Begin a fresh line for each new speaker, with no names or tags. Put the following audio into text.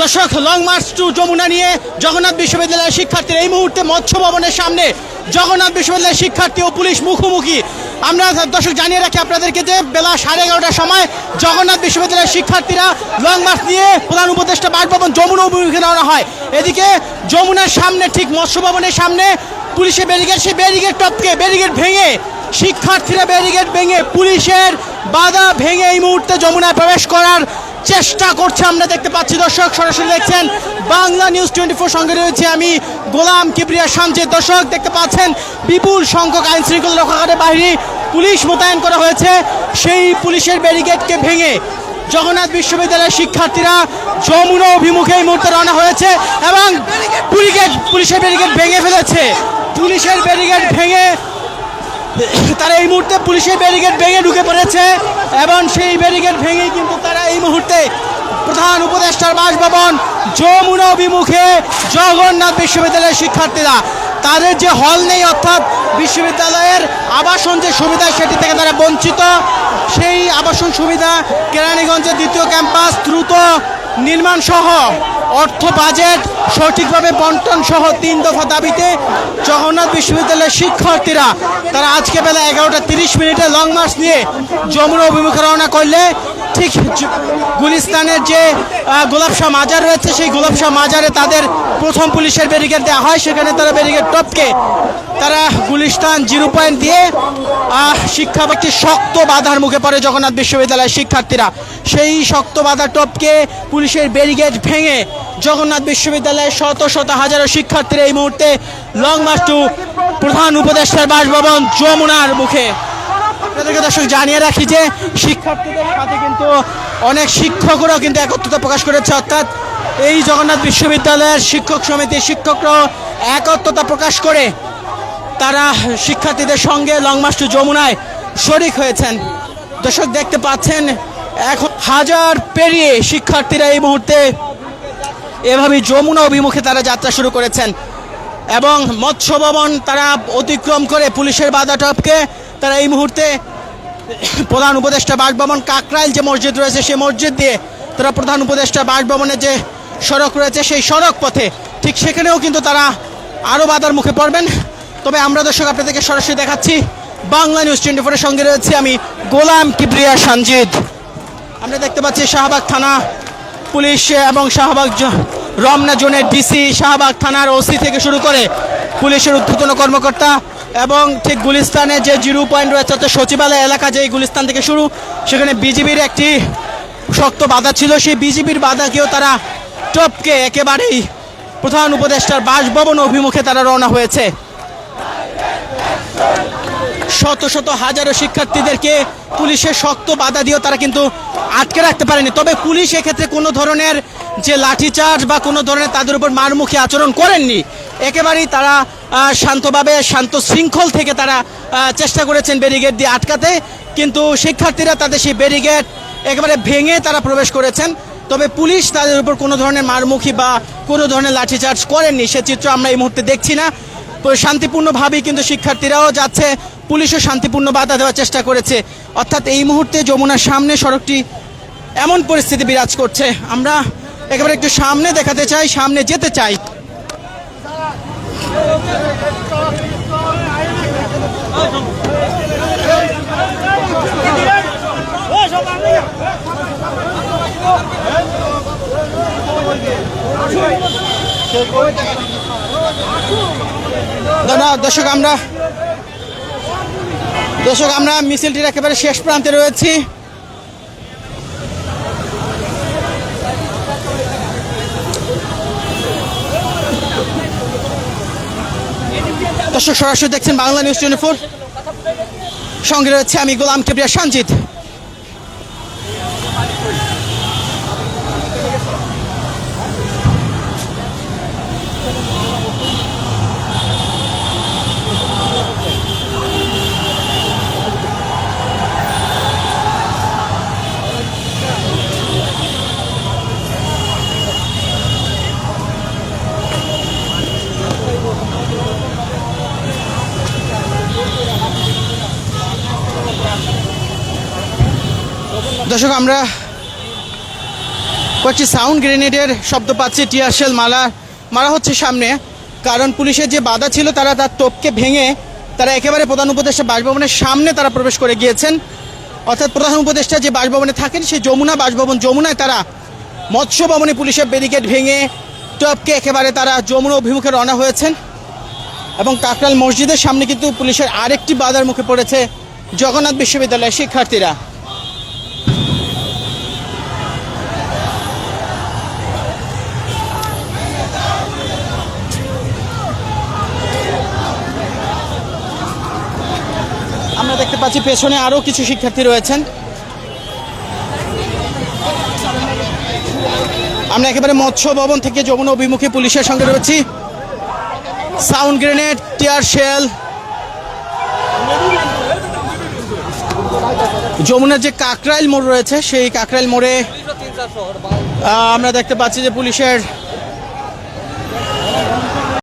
দর্শক long March two Jamuna নিয়ে জগন্নাথ বিশ্ববিদ্যালয়ের শিক্ষার্থীরা এই মুহূর্তে মৎস্য ভবনের সামনে। জগন্নাথ বিশ্ববিদ্যালয়ের শিক্ষার্থী ও পুলিশ মুখোমুখি। আমরা দর্শক জানিয়ে রাখি আপনাদেরকে যে বেলা সাড়ে এগারোটার সময় জগন্নাথ বিশ্ববিদ্যালয়ের শিক্ষার্থীরা লং মার্চ নিয়ে প্রধান উপদেষ্টা বাসভবন যমুনা অভিমুখে রওনা হয়। এদিকে যমুনার সামনে, ঠিক মৎস্য ভবনের সামনে, পুলিশের ব্যারিকেড সেই ব্যারিকেড টপকে ব্যারিকেড ভেঙে, শিক্ষার্থীরা ব্যারিকেড ভেঙে, পুলিশের বাধা ভেঙে এই মুহূর্তে যমুনায় প্রবেশ করার চেষ্টা করছে, আমরা দেখতে পাচ্ছি দর্শক, সরাসরি দেখছেন বাংলা নিউজ টোয়েন্টি ফোর সঙ্গে রয়েছে আমি গোলাম কিবরিয়া শামজেদ দর্শক, দেখতে পাচ্ছেন বিপুল সংখ্যক আইন শৃঙ্খলা রক্ষাকারী বাহিনী পুলিশ মোতায়েন করা হয়েছে। সেই পুলিশের ব্যারিকেডকে ভেঙে জগন্নাথ বিশ্ববিদ্যালয়ের শিক্ষার্থীরা যমুনা অভিমুখে এই মুহূর্তে রওনা হয়েছে এবং পুলিশের ব্যারিকেড ভেঙে ফেলেছে। পুলিশের ব্যারিকেড ভেঙে তারা এই মুহূর্তে পুলিশের ব্যারিকেড ভেঙে ঢুকে পড়েছে এবং সেই ব্যারিকেড ভেঙেই কিন্তু তারা এই মুহূর্তে প্রধান উপদেষ্টার বাসভবন যমুনা অভিমুখে জগন্নাথ বিশ্ববিদ্যালয়ের শিক্ষার্থীরা। তাদের যে হল নেই অর্থাৎ বিশ্ববিদ্যালয়ের আবাসন যে সুবিধা সেটি থেকে তারা বঞ্চিত। সেই আবাসন সুবিধা কেরানীগঞ্জের দ্বিতীয় ক্যাম্পাস দ্রুত নির্মাণ সহ অর্থ বাজেট সঠিকভাবে বন্টন সহ তিন দফা দাবিতে জগন্নাথ বিশ্ববিদ্যালয়ের শিক্ষার্থীরা তারা আজকে বেলা এগারোটা তিরিশ মিনিটে লং মার্চ নিয়ে যমুনা অভিমুখে রওনা করলে ঠিক গুলিস্তানের যে গোলাপশাহ মাজার রয়েছে, সেই গোলাপশাহ মাজারে তাদের প্রথম পুলিশের ব্যারিকেড দেওয়া হয়। সেখানে তারা ব্যারিকেড টপকে, তারা গুলিস্তান জিরো পয়েন্ট দিয়ে শিক্ষা একটি শক্ত বাধার মুখে পড়ে জগন্নাথ বিশ্ববিদ্যালয়ের শিক্ষার্থীরা। সেই শক্ত বাধা টপকে পুলিশের ব্যারিকেড ভেঙে জগন্নাথ বিশ্ববিদ্যালয়ের শত শত হাজারো শিক্ষার্থীরা এই মুহূর্তে লং মার্চ টু প্রধান উপদেষ্টার বাসভবন যমুনার মুখে। আপনাদেরকে দর্শক জানিয়ে রাখি যে শিক্ষার্থীদের সাথে কিন্তু অনেক শিক্ষকরাও কিন্তু একত্রতা প্রকাশ করেছে। অর্থাৎ এই জগন্নাথ বিশ্ববিদ্যালয়ের শিক্ষক সমিতির শিক্ষকরাও একত্রতা প্রকাশ করে তারা শিক্ষার্থীদের সঙ্গে লং মার্চ যমুনায় শরিক হয়েছেন। দর্শক দেখতে পাচ্ছেন, এখন হাজার পেরিয়ে শিক্ষার্থীরা এই মুহূর্তে এভাবেই যমুনা অভিমুখে তারা যাত্রা শুরু করেছেন এবং মৎস্য ভবন তারা অতিক্রম করে পুলিশের বাধা টপকে তারা এই মুহূর্তে প্রধান উপদেষ্টা বাসভবন কাকরাইল যে মসজিদ রয়েছে, সেই মসজিদ দিয়ে তারা প্রধান উপদেষ্টা বাসভবনের যে সড়ক রয়েছে, সেই সড়ক পথে ঠিক সেখানেও কিন্তু তারা আরও বাধার মুখে পড়বেন। তবে আমরা দর্শক আপনাদেরকে সরাসরি দেখাচ্ছি। বাংলা নিউজ টোয়েন্টি ফোরের সঙ্গে রয়েছে আমি গোলাম কিবরিয়া সঞ্জিদ আমরা দেখতে পাচ্ছি শাহবাগ থানা পুলিশ এবং শাহবাগ রমনা জোনের ডিসি শাহবাগ থানার ওসি থেকে শুরু করে পুলিশের উদ্ধতন কর্মকর্তা এবং ঠিক গুলিস্তানে যে জিরো পয়েন্ট রয়েছে, অর্থাৎ সচিবালয় এলাকা যে গুলিস্তান থেকে শুরু, সেখানে বিজিবির একটি শক্ত বাধা ছিল। সেই বিজিবির বাধাকেও তারা টপকে একেবারেই। প্রধান উপদেষ্টার বাসভবন অভিমুখে তারা রওনা হয়েছে। শত শত হাজারো শিক্ষার্থীদেরকে পুলিশের শক্ত বাধা দিয়েও তারা কিন্তু আটকে রাখতে পারেনি। তবে পুলিশ এক্ষেত্রে কোনো ধরনের যে লাঠিচার্জ বা কোনো ধরনের তাদের উপর মারমুখী আচরণ করেননি একেবারেই তারা শান্তভাবে, শান্ত শৃঙ্খল থেকে তারা চেষ্টা করেছেন ব্যারিগেড দিয়ে আটকাতে। কিন্তু শিক্ষার্থীরা তাদের সেই ব্যারিগেড একেবারে ভেঙে তারা প্রবেশ করেছেন। তবে পুলিশ তাদের উপর কোনো ধরনের মারমুখী বা কোনো ধরনের লাঠিচার্জ করেননি। সে চিত্র আমরা এই মুহূর্তে দেখছি না। শান্তিপূর্ণভাবেই কিন্তু শিক্ষার্থীরাও যাচ্ছে। পুলিশও শান্তিপূর্ণ বাধা দেওয়ার চেষ্টা করেছে। অর্থাৎ এই মুহূর্তে যমুনার সামনে সড়কটি এমন পরিস্থিতি বিরাজ করছে। আমরা একেবারে একটু সামনে দেখাতে চাই, সামনে যেতে চাই। ধন্যবাদ দর্শক আমরা দর্শক আমরা মিছিলটির একেবারে শেষ প্রান্তে রয়েছি। দর্শক সরাসরি দেখছেন বাংলা নিউজ টোয়েন্টি ফোর। সঙ্গে রয়েছে আমি গোলাম কেবরিয়া সঞ্জিত দর্শক, আমরা কয়েকটি সাউন্ড গ্রেনেডের শব্দ পাচ্ছি টিয়ারশেল মারা মারা হচ্ছে সামনে, কারণ পুলিশের যে বাধা ছিল, তারা তার তোপকে ভেঙে তারা একেবারে প্রধান উপদেষ্টা বাসভবনের সামনে তারা প্রবেশ করে গিয়েছেন। অর্থাৎ প্রধান উপদেষ্টা যে বাসভবনে থাকেন, সেই যমুনা বাসভবন, যমুনায় তারা মৎস্য ভবনে পুলিশের ব্যারিকেড ভেঙে টপকে একেবারে তারা যমুনা অভিমুখে রওনা হয়েছেন। এবং কাকরাল মসজিদের সামনে কিন্তু পুলিশের আরেকটি বাধার মুখে পড়েছে জগন্নাথ বিশ্ববিদ্যালয়ের শিক্ষার্থীরা। আমরা দেখতে পাচ্ছি পেছনে আরও কিছু শিক্ষার্থী রয়েছেন। আমরা একেবারে মৎস্য ভবন থেকে যমুনা অভিমুখী পুলিশের সঙ্গে রয়েছি। Sound grenade, tear shell. যমুনার যে কাকরাইল মোড় রয়েছে, সেই কাকরাইল মোড়ে আমরা দেখতে পাচ্ছি যে পুলিশের